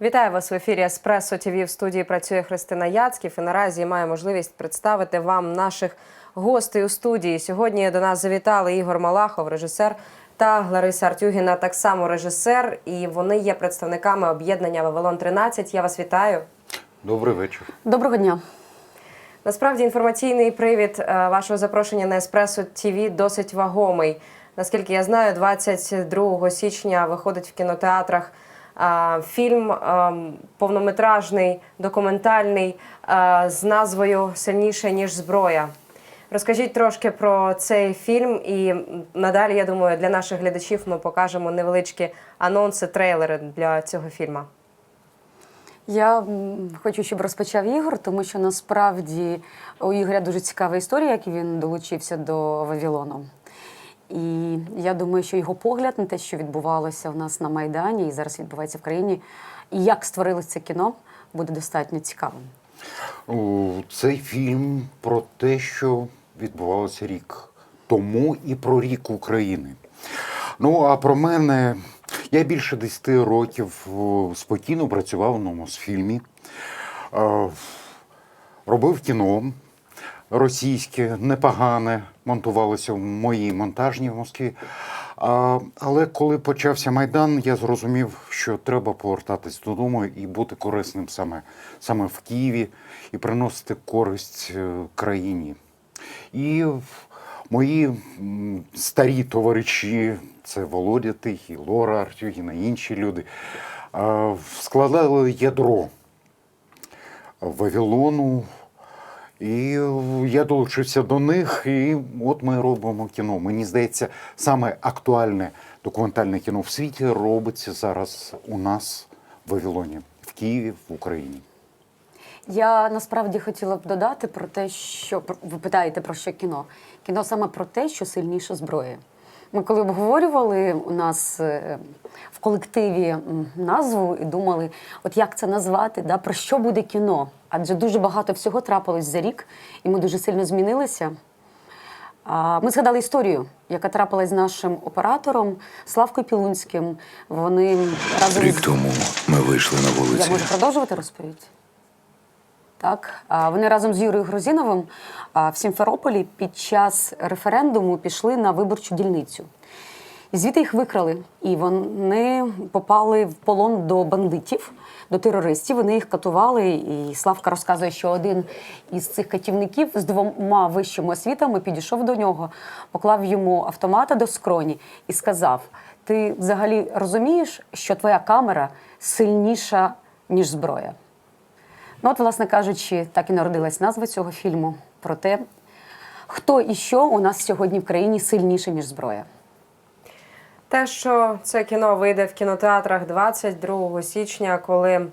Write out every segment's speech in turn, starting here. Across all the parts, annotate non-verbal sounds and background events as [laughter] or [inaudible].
Вітаю вас в ефірі Еспресо ТВ. В студії працює Христина Яцьків і наразі має можливість представити вам наших гостей у студії. Сьогодні до нас завітали Ігор Малахов, режисер, та Лариса Артюгіна, так само режисер. І вони є представниками об'єднання Вавилон 13. Я вас вітаю. Добрий вечір. Доброго дня. Насправді інформаційний привід е, вашого запрошення на Еспресо ТВ досить вагомий. Наскільки я знаю, 22 січня виходить в кінотеатрах фільм е, повнометражний, документальний е, з назвою Сильніше ніж зброя. Розкажіть трошки про цей фільм, і надалі, я думаю, для наших глядачів ми покажемо невеличкі анонси, трейлери для цього фільму. Я хочу, щоб розпочав Ігор, тому що насправді у Ігоря дуже цікава історія, як він долучився до Вавилону. І я думаю, що його погляд на те, що відбувалося в нас на Майдані і зараз відбувається в країні, і як створилось це кіно, буде достатньо цікавим. Цей фільм про те, що відбувалося рік тому, і про рік України. Ну, а про мене я більше 10 років спокійно працював на Мосфільмі, Е, робив кіно російське, непогане, монтувалося в моїй монтажній в Москві. А, але коли почався Майдан, я зрозумів, що треба повертатись додому і бути корисним саме, саме в Києві і приносити користь е, країні. І мої старі товариші, це Володя Тихий, Лора Артюгіна, інші люди, складали ядро Вавилону. І я долучився до них, і от ми робимо кіно. Мені здається, саме актуальне документальне кіно в світі робиться зараз у нас в Вавилоні, в Києві, в Україні. Я насправді хотіла б додати про те, що ви питаєте про що кіно. Кіно саме про те, що сильніше зброя. Ми коли обговорювали у нас е, в колективі назву і думали, от як це назвати, да, про що буде кіно? Адже дуже багато всього трапилось за рік, і ми дуже сильно змінилися. Ми згадали історію, яка трапилась з нашим оператором Славкою Пілунським. Вони разом Рік тому ми вийшли на я вулиці. можу продовжувати розповідь? Так, вони разом з Юрієм Грузіновим в Сімферополі під час референдуму пішли на виборчу дільницю. І звідти їх викрали, і вони попали в полон до бандитів, до терористів. Вони їх катували. І Славка розказує, що один із цих катівників з двома вищими освітами підійшов до нього, поклав йому автомата до скроні і сказав: Ти взагалі розумієш, що твоя камера сильніша, ніж зброя? Ну, от, власне кажучи, так і народилась назва цього фільму про те, хто і що у нас сьогодні в країні сильніше, ніж зброя. Те, що це кіно вийде в кінотеатрах 22 січня, коли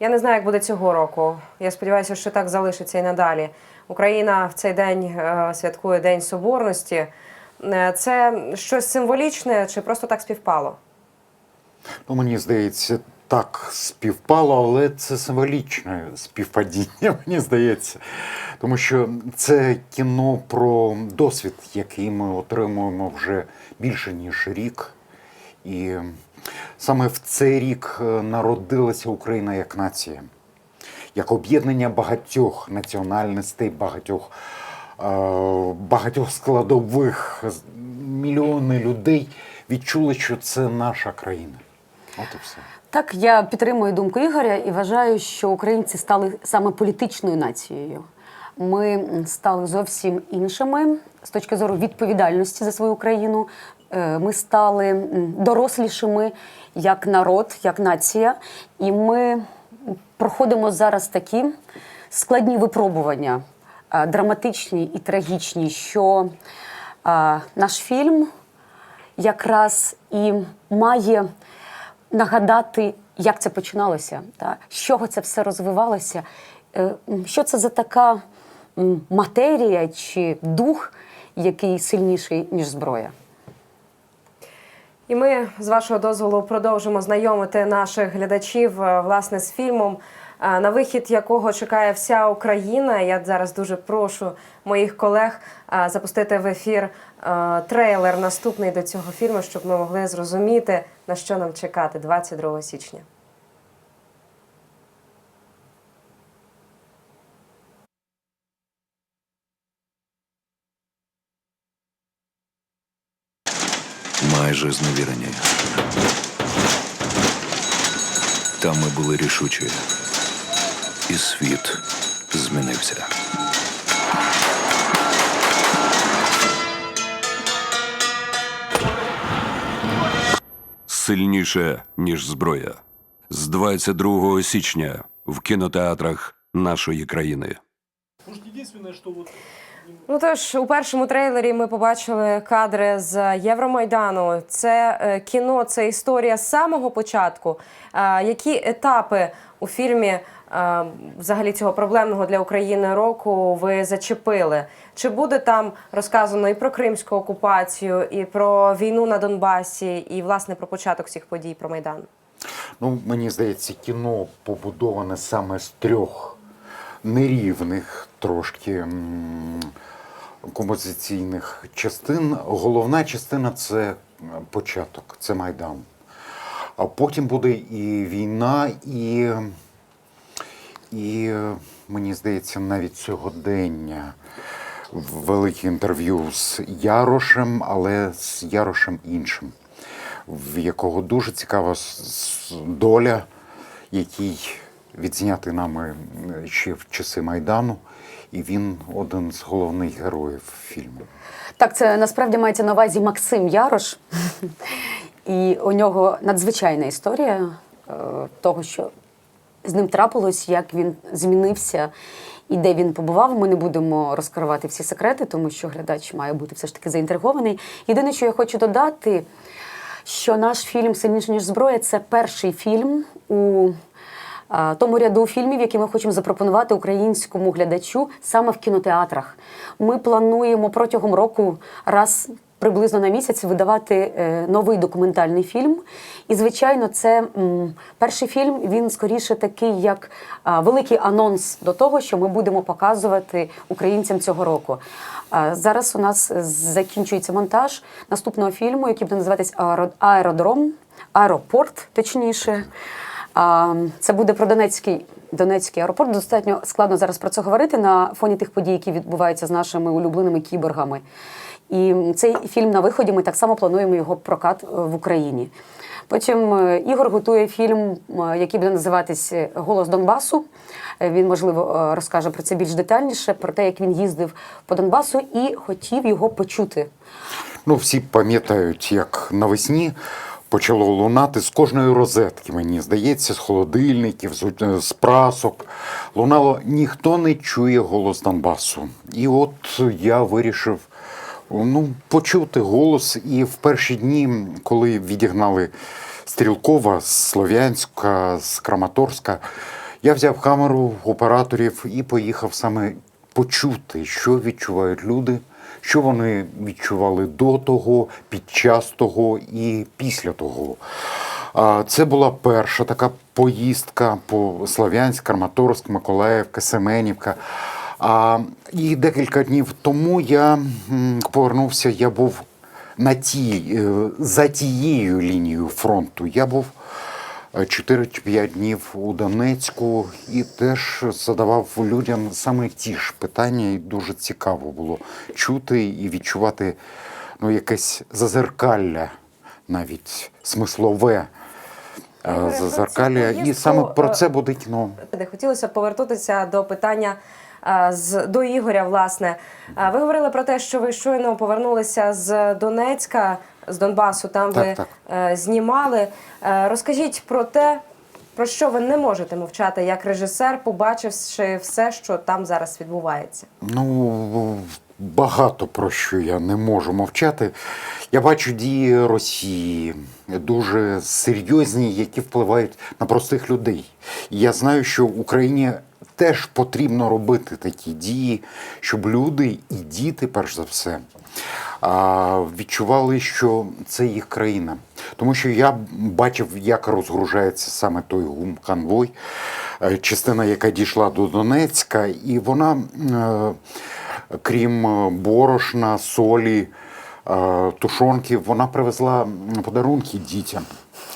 я не знаю, як буде цього року. Я сподіваюся, що так залишиться і надалі. Україна в цей день е, святкує День Соборності. Е, Це щось символічне чи просто так співпало? Ну, мені здається, так співпало, але це символічне співпадіння, [laughs] мені здається. Тому що це кіно про досвід, який ми отримуємо вже більше ніж рік. І саме в цей рік е, народилася Україна як нація, як об'єднання багатьох національностей, багатьох, е, багатьох складових. Мільйони людей відчули, що це наша країна. От і все. Так, я підтримую думку Ігоря і вважаю, що українці стали саме політичною нацією. Ми стали зовсім іншими з точки зору відповідальності за свою країну. Е, Ми стали дорослішими як народ, як нація, і ми проходимо зараз такі складні випробування, е, драматичні і трагічні, що е, наш фільм якраз і має нагадати, як це починалося, та, з чого це все розвивалося, е, що це за така матерія чи дух, який сильніший, ніж зброя. І ми з вашого дозволу продовжимо знайомити наших глядачів е, власне з фільмом, на вихід якого чекає вся Україна. Я зараз дуже прошу моїх колег запустити в ефір трейлер наступний до цього фільму, щоб ми могли зрозуміти на що нам чекати 22 січня. Майже зневірення. Там ми були рішучі і світ змінився. Сильніше, ніж зброя. З 22 січня в кінотеатрах нашої країни. Ну тож у першому трейлері ми побачили кадри з Євромайдану. Це е, кіно, це історія з самого початку. Які етапи у фільмі взагалі цього проблемного для України року ви зачепили? Чи буде там розказано і про кримську окупацію, і про війну на Донбасі, і власне про початок всіх подій про Майдан? Ну, мені здається, кіно побудоване саме з трьох нерівних трошки композиційних частин. Головна частина це початок, це Майдан. А потім буде і війна, і, і мені здається, навіть сьогодення. Велике інтерв'ю з Ярошем, але з Ярошем іншим в якого дуже цікава доля, який відзнятий нами е, ще в часи Майдану, і він один з головних героїв фільму. Так, це насправді мається на увазі Максим Ярош. [laughs] І у нього надзвичайна історія е, того, що з ним трапилось, як він змінився і де він побував. Ми не будемо розкривати всі секрети, тому що глядач має бути все ж таки заінтригований. Єдине, що я хочу додати, що наш фільм Сильніше ніж зброя це перший фільм у тому ряду фільмів, які ми хочемо запропонувати українському глядачу саме в кінотеатрах. Ми плануємо протягом року раз. Приблизно на місяць видавати е, новий документальний фільм. І, звичайно, це перший фільм. Він скоріше такий, як великий анонс до того, що ми будемо показувати українцям цього року. Зараз у нас закінчується монтаж наступного фільму, який буде називатись «Аеро- Аеродром, аеропорт, точніше. Це буде про Донецький, Донецький аеропорт. Достатньо складно зараз про це говорити на фоні тих подій, які відбуваються з нашими улюбленими кіборгами. І цей фільм на виході ми так само плануємо його прокат е, в Україні. Потім е, Ігор готує фільм, е, який буде називатись е, Голос Донбасу. Він, можливо, розкаже про це більш детальніше, про те, як він їздив по Донбасу і хотів його почути. Ну, всі пам'ятають, як навесні почало лунати з кожної розетки, мені здається, з холодильників, з прасок. Лунало ніхто не чує голос Донбасу. І от я вирішив ну, почути голос. І в перші дні, коли відігнали Стрілкова з Слов'янська, з Краматорська, я взяв камеру операторів і поїхав саме почути, що відчувають люди, що вони відчували до того, під час того і після того. Це була перша така поїздка по Слов'янськ, Краматорськ, Миколаївка, Семенівка. А, і декілька днів тому я повернувся, я був на тій, е, за тією лінією фронту. Я був 4 чи 5 днів у Донецьку і теж задавав людям саме ті ж питання, і дуже цікаво було чути і відчувати ну, якесь зазеркалля, навіть смислове е, зазеркалля. І саме про е, це буде кіно. Хотілося повернутися до питання з до Ігоря. Власне, ви говорили про те, що ви щойно повернулися з Донецька, з Донбасу. Там Так, ви так. е, знімали. Е, Розкажіть про те, про що ви не можете мовчати як режисер, побачивши все, що там зараз відбувається. Ну, багато про що я не можу мовчати. Я бачу дії Росії дуже серйозні, які впливають на простих людей. І я знаю, що Україні теж потрібно робити такі дії, щоб люди і діти, перш за все, відчували, що це їх країна. Тому що я бачив, як розгружається саме той гум-конвой, е, частина, яка дійшла до Донецька, і вона, е, крім е, борошна, солі, е, тушонки, вона привезла подарунки дітям.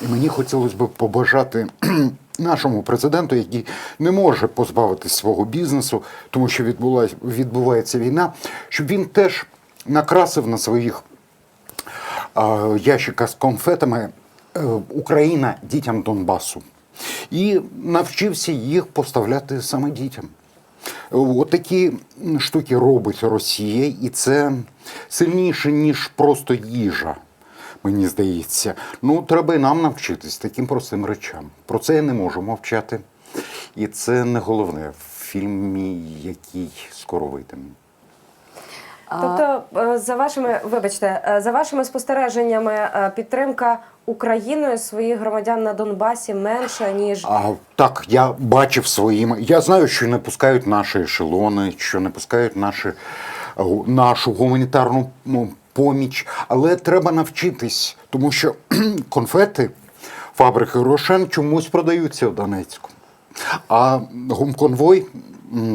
І мені хотілося б побажати [clears throat] нашому президенту, який не може позбавитись свого бізнесу, тому що відбувається війна, щоб він теж накрасив на своїх е, ящика з конфетами Україна дітям Донбасу. І навчився їх поставляти саме дітям. От такі штуки робить Росія, і це сильніше, ніж просто їжа, мені здається. Ну, треба і нам навчитись таким простим речам. Про це я не можу мовчати. І це не головне в фільмі, який скоро вийде. Тобто, е, за вашими, вибачте, е, за вашими спостереженнями, е, підтримка Україною своїх громадян на Донбасі менша ніж А так, я бачив своїми. Я знаю, що не пускають наші ешелони, що не пускають наші, нашу гуманітарну ну, поміч, але треба навчитись, тому що [clears throat] конфети фабрики Рошен чомусь продаються в Донецьку. А гумконвой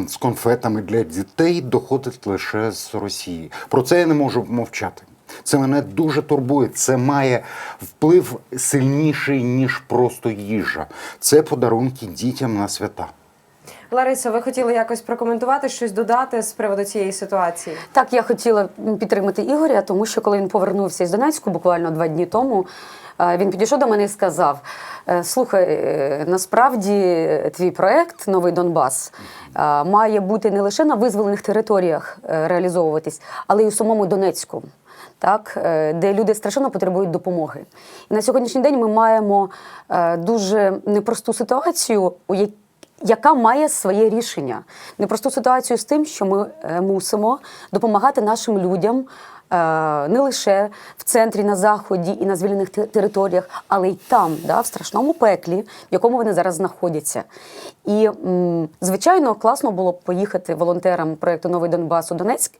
з конфетами для дітей доходить лише з Росії. Про це я не можу мовчати. Це мене дуже турбує. Це має вплив сильніший, ніж просто їжа. Це подарунки дітям на свята. Лариса. Ви хотіли якось прокоментувати щось додати з приводу цієї ситуації? Так, я хотіла підтримати Ігоря, тому що коли він повернувся із Донецьку буквально два дні тому, е, він підійшов до мене і сказав: е, Слухай, е, насправді твій проект Новий Донбас має бути не лише на визволених територіях реалізовуватись, але й у самому Донецьку. Так, де люди страшенно потребують допомоги. І на сьогоднішній день ми маємо дуже непросту ситуацію, у якій яка має своє рішення. Непросту ситуацію з тим, що ми е, мусимо допомагати нашим людям е, не лише в центрі, на заході і на звільнених територіях, але й там, да, в страшному пеклі, в якому вони зараз знаходяться. І, звичайно, класно було поїхати волонтерам проєкту Новий Донбас у Донецьк.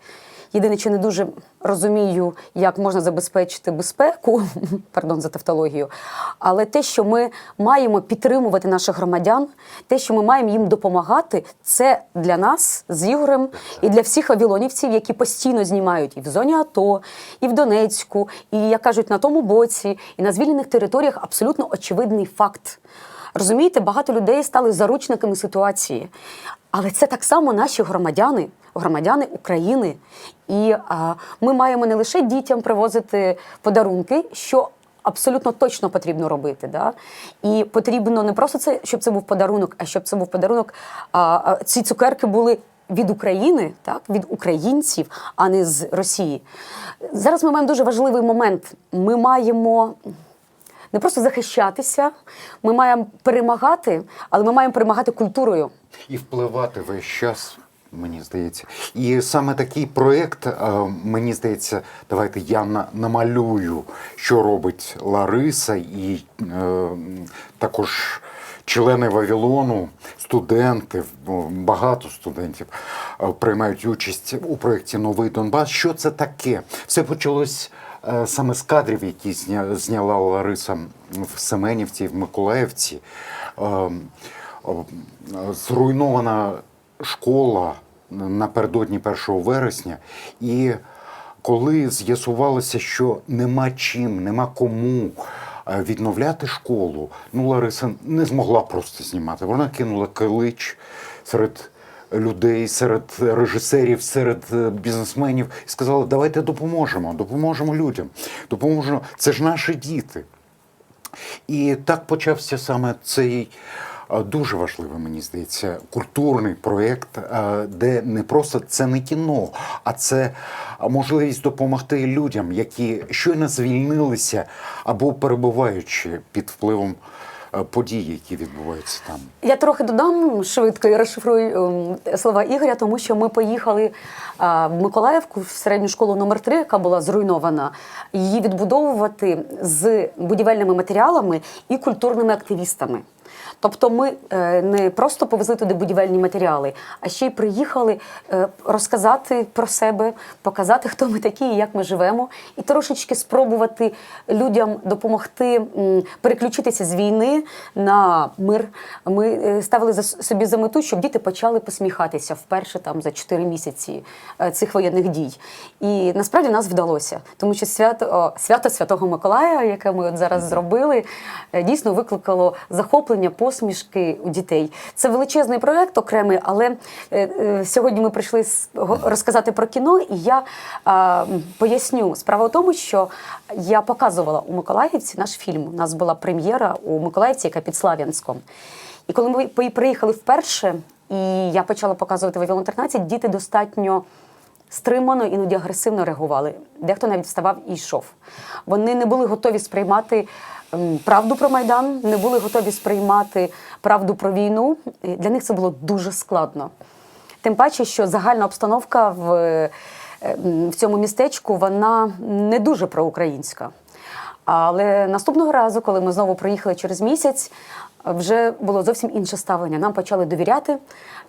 Єдине, що не дуже розумію, як можна забезпечити безпеку, [laughs] пардон за тавтологію, але те, що ми маємо підтримувати наших громадян, те, що ми маємо їм допомагати, це для нас з Ігорем і для всіх авілонівців, які постійно знімають і в зоні АТО, і в Донецьку, і як кажуть, на тому боці, і на звільнених територіях абсолютно очевидний факт. Розумієте, багато людей стали заручниками ситуації. Але це так само наші громадяни, громадяни України. І а, ми маємо не лише дітям привозити подарунки, що абсолютно точно потрібно робити. Да? І потрібно не просто це, щоб це був подарунок, а щоб це був подарунок. А, ці цукерки були. Від України, так, від українців, а не з Росії. Зараз ми маємо дуже важливий момент. Ми маємо не просто захищатися, ми маємо перемагати, але ми маємо перемагати культурою. І впливати весь час, мені здається. І саме такий проєкт, е, мені здається, давайте я на- намалюю, що робить Лариса і е, також. Члени Вавилону, студенти, багато студентів е, приймають участь у проєкті Новий Донбас. Що це таке? Все почалось саме з кадрів, які зняла Лариса в Семенівці, в Миколаївці. Ем, зруйнована школа напередодні 1 вересня, і коли з'ясувалося, що нема чим, нема кому е, відновляти школу, ну Лариса не змогла просто знімати. Вона кинула килич серед людей, серед режисерів, серед е, бізнесменів і сказала: давайте допоможемо, допоможемо людям, допоможемо. Це ж наші діти. І так почався саме цей е, дуже важливий, мені здається, культурний проєкт, е, де не просто це не кіно, а це можливість допомогти людям, які щойно звільнилися або перебуваючи під впливом е, подій, які відбуваються там. Я трохи додам швидко і розшифрую ем, слова Ігоря, тому що ми поїхали в Миколаївку в середню школу номер 3 яка була зруйнована, її відбудовувати з будівельними матеріалами і культурними активістами. Тобто ми е, не просто повезли туди будівельні матеріали, а ще й приїхали е, розказати про себе, показати, хто ми такі і як ми живемо, і трошечки спробувати людям допомогти переключитися з війни на мир. Ми е, ставили за собі за мету, щоб діти почали посміхатися вперше там за 4 місяці цих воєнних дій. І насправді нас вдалося, тому що свято свято Святого Миколая, яке ми от зараз зробили, дійсно викликало захоплення, посмішки у дітей. Це величезний проект окремий, але е, е, сьогодні ми прийшли розказати про кіно, і я поясню. Справа в тому, що я показувала у Миколаївці наш фільм. У нас була прем'єра у Миколаївці, яка під Слав'янськом. І коли ми приїхали вперше, і я почала показувати Вавилон 13, діти достатньо стримано, іноді агресивно реагували. Дехто навіть вставав і йшов. Вони не були готові сприймати правду про Майдан, не були готові сприймати правду про війну. Для них це було дуже складно. Тим паче, що загальна обстановка в, е, в цьому містечку вона не дуже проукраїнська. Але наступного разу, коли ми знову проїхали через місяць, вже було зовсім інше ставлення. Нам почали довіряти,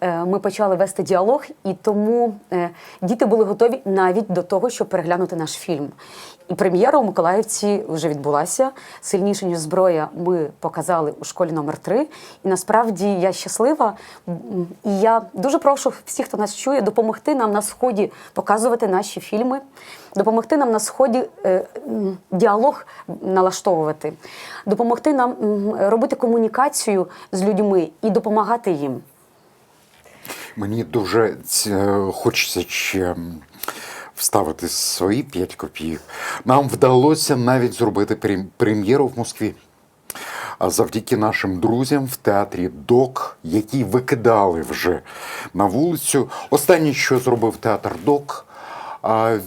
е, ми почали вести діалог, і тому е, діти були готові навіть до того, щоб переглянути наш фільм. І прем'єра у Миколаївці вже відбулася. Сильніше ніж зброя. Ми показали у школі номер 3 І насправді я щаслива. І я дуже прошу всіх, хто нас чує, допомогти нам на сході показувати наші фільми, допомогти нам на сході е, діалог налаштовувати, допомогти нам робити комунікацію з людьми і допомагати їм. Мені дуже хочеться ще вставити свої п'ять копійок. Нам вдалося навіть зробити прем'єру в Москві. А завдяки нашим друзям в театрі Док, які викидали вже на вулицю. Останнє, що зробив театр Док, а,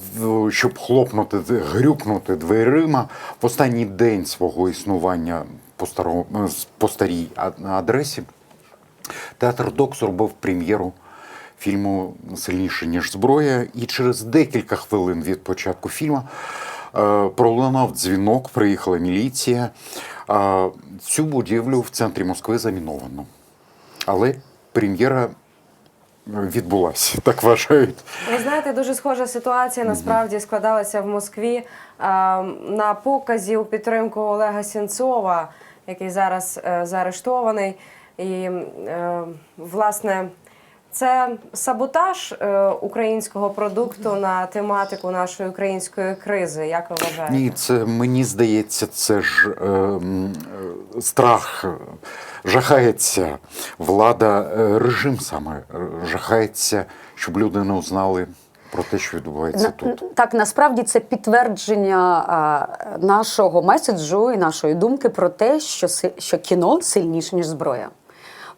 щоб хлопнути, грюкнути дверима в останній день свого існування по, старому, по старій адресі. Театр Док зробив прем'єру фільму Сильніше, ніж зброя. І через декілька хвилин від початку фільму е, пролунав дзвінок, приїхала міліція. Е, цю будівлю в центрі Москви заміновано. Але прем'єра відбулася, так вважають. Ви знаєте, дуже схожа ситуація насправді складалася в Москві на показі у підтримку Олега Сінцова, який зараз е, заарештований. І е, власне це саботаж е, українського продукту на тематику нашої української кризи. Як ви вважаєте? Ні, це мені здається, це ж е, е, страх. Жахається влада, е, режим саме жахається, щоб люди не узнали про те, що відбувається На- тут. Так, насправді це підтвердження а, нашого меседжу і нашої думки про те, що, си- що кіно сильніше, ніж зброя.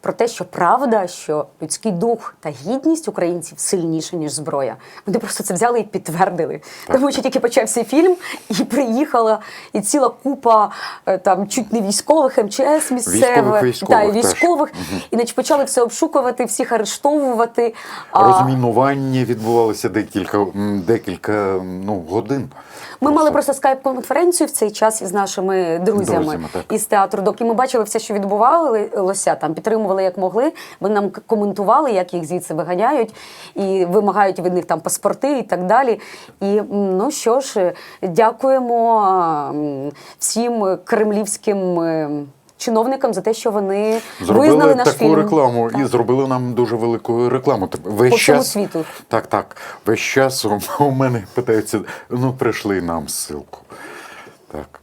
Про те, що правда, що людський дух та гідність українців сильніше, ніж зброя. Вони просто це взяли і підтвердили. Тому що тільки почався фільм, і приїхала і ціла купа е, там чуть не військових, МЧС місцевих, військових та, військових. І значить, почали все обшукувати, всіх арештовувати. Розмінування відбувалося декілька, декілька ну, годин. Ми мали просто скайп-конференцію в цей час із нашими друзями, Друзями, із театру Док. І ми бачили все, що відбувалося, там підтримували як могли. Вони нам коментували, як їх звідси виганяють, і вимагають від них там паспорти і так далі. І ну що ж, дякуємо всім кремлівським. е, Чиновникам за те, що вони Зробили визнали наш таку фільм. рекламу Так. і зробили нам дуже велику рекламу. Весь По всьому світу. Так, так. Весь час у мене питаються, ну прийшли нам ссылку. Так.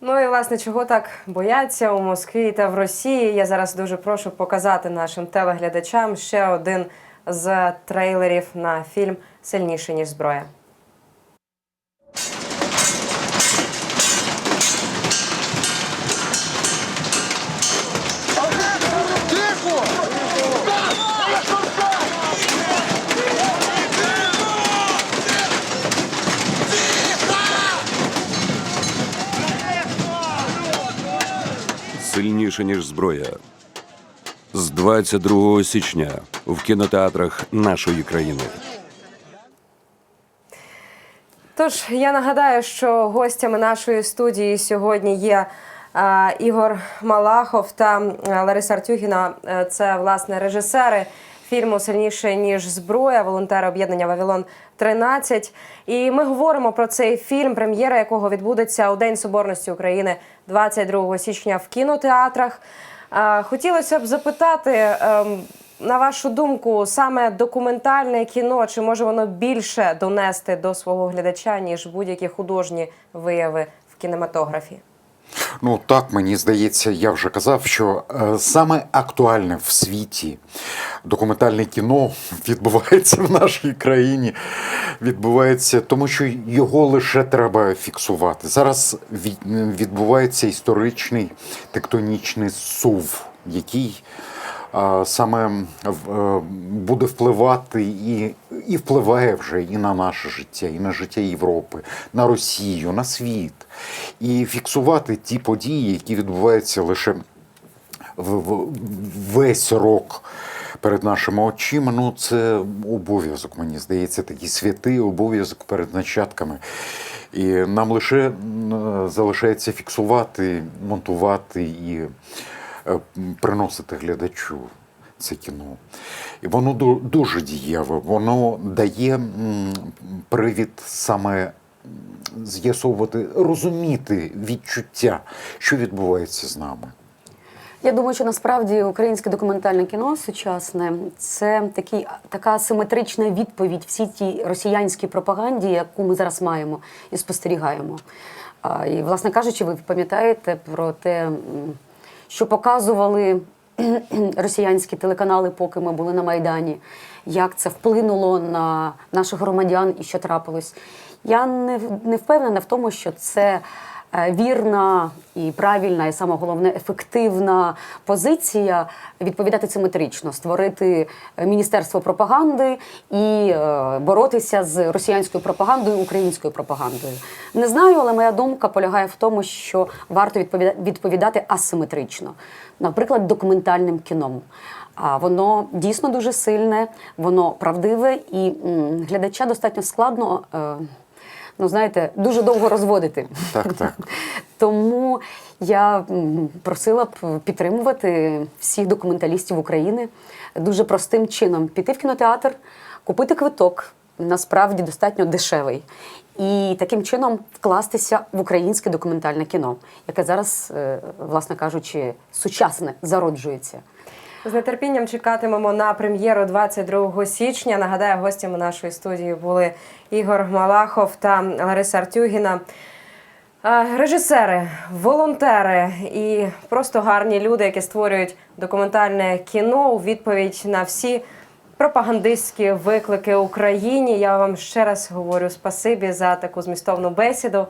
Ну і власне, чого так бояться у Москві та в Росії? Я зараз дуже прошу показати нашим телеглядачам ще один з трейлерів на фільм Сильніше ніж зброя. Сильніше, ніж зброя. З 22 січня в кінотеатрах нашої країни. Тож я нагадаю, що гостями нашої студії сьогодні є е, Ігор Малахов та е, Лариса Артюхіна. Е, Це власне режисери фільму Сильніше ніж зброя, волонтери об'єднання Вавилон 13. І ми говоримо про цей фільм, прем'єра якого відбудеться у День Соборності України 22 січня в кінотеатрах. Хотілося б запитати. ем, на вашу думку, саме документальне кіно, чи може воно більше донести до свого глядача, ніж будь-які художні вияви в кінематографі? Ну так, мені здається, я вже казав, що е, саме актуальне в світі документальне кіно [laughs] відбувається в нашій країні. Відбувається, тому що його лише треба фіксувати. Зараз відбувається історичний тектонічний сув, який саме е, буде впливати і, і впливає вже і на наше життя, і на життя Європи, на Росію, на світ. І фіксувати ті події, які відбуваються лише в, весь рок перед нашими очима. Ну, це обов'язок, мені здається, такий святий обов'язок перед нащадками. І нам лише залишається фіксувати, монтувати і приносити глядачу це кіно. І воно дуже дієве, воно дає привід саме з'ясовувати, розуміти відчуття, що відбувається з нами. Я думаю, що насправді українське документальне кіно сучасне це такий, така асиметрична відповідь всій тій росіянській пропаганді, яку ми зараз маємо і спостерігаємо. І, власне кажучи, ви пам'ятаєте про те, що показували [clears throat] росіянські телеканали, поки ми були на Майдані, як це вплинуло на наших громадян і що трапилось. Я не, не впевнена в тому, що це вірна і правильна, і саме головне ефективна позиція відповідати симетрично, створити е, міністерство пропаганди і е, боротися з росіянською пропагандою, українською пропагандою. Не знаю, але моя думка полягає в тому, що варто відповіда- відповідати асиметрично, наприклад, документальним кіном. А воно дійсно дуже сильне, воно правдиве і м, глядача достатньо складно. Е, Ну, знаєте, дуже довго розводити. Так, так. [laughs] Тому я просила б підтримувати всіх документалістів України дуже простим чином: піти в кінотеатр, купити квиток, насправді достатньо дешевий, і таким чином вкластися в українське документальне кіно, яке зараз, е, власне кажучи, сучасне зароджується. З нетерпінням чекатимемо на прем'єру 22 січня. Нагадаю, гостями нашої студії були Ігор Малахов та Лариса Артюгіна. Е, Режисери, волонтери і просто гарні люди, які створюють документальне кіно у відповідь на всі пропагандистські виклики Україні. Я вам ще раз говорю спасибі за таку змістовну бесіду.